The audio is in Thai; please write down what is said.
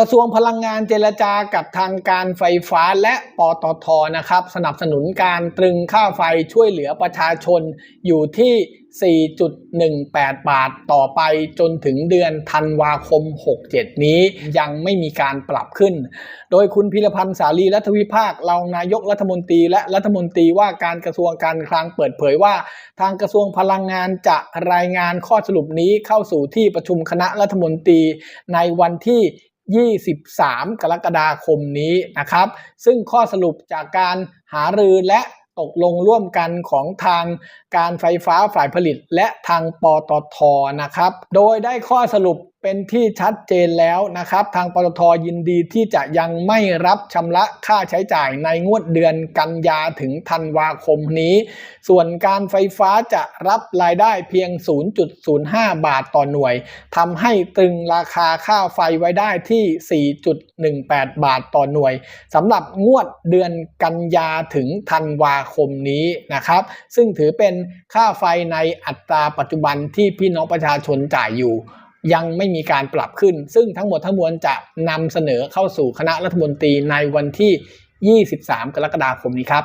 กระทรวงพลังงานเจรจากับทางการไฟฟ้าและปตทนะครับ สนับสนุนการตรึงค่าไฟช่วยเหลือประชาชนอยู่ที่ 4.18 บาทต่อไปจนถึงเดือนธันวาคม 67 นี้ยังไม่มีการปรับขึ้น โดยคุณพิรพันธ์สาลีรัฐวิภาครองนายกรัฐมนตรีและรัฐมนตรีว่าการกระทรวงการคลังเปิดเผยว่า ทางกระทรวงพลังงานจะรายงานข้อสรุปนี้เข้าสู่ที่ประชุมคณะรัฐมนตรีในวันที่ 23 กรกฎาคมนี้นะครับ ซึ่งข้อสรุปจากการหารือและตกลงร่วมกันของทางการไฟฟ้าฝ่ายผลิตและทางปตทนะครับ โดยได้ข้อสรุปเป็นที่ชัดเจนแล้วนะครับ ทางปตทยินดีที่จะยังไม่รับชำระค่าใช้จ่ายในงวดเดือนกันยาถึงธันวาคมนี้ ส่วนการไฟฟ้าจะรับรายได้เพียง 0.05 บาทต่อหน่วยทำให้ตึงราคาค่าไฟไว้ได้ที่ 4.18 บาทต่อหน่วยสำหรับงวดเดือนกันยาถึงธันวาคมนี้นะครับ ซึ่งถือเป็นค่าไฟในอัตราปัจจุบันที่พี่น้องประชาชนจ่ายอยู่ ยังไม่มีการปรับขึ้น ซึ่งทั้งหมดทั้งมวลจะนำเสนอเข้าสู่คณะรัฐมนตรีในวันที่ 23 กรกฎาคมนี้ครับ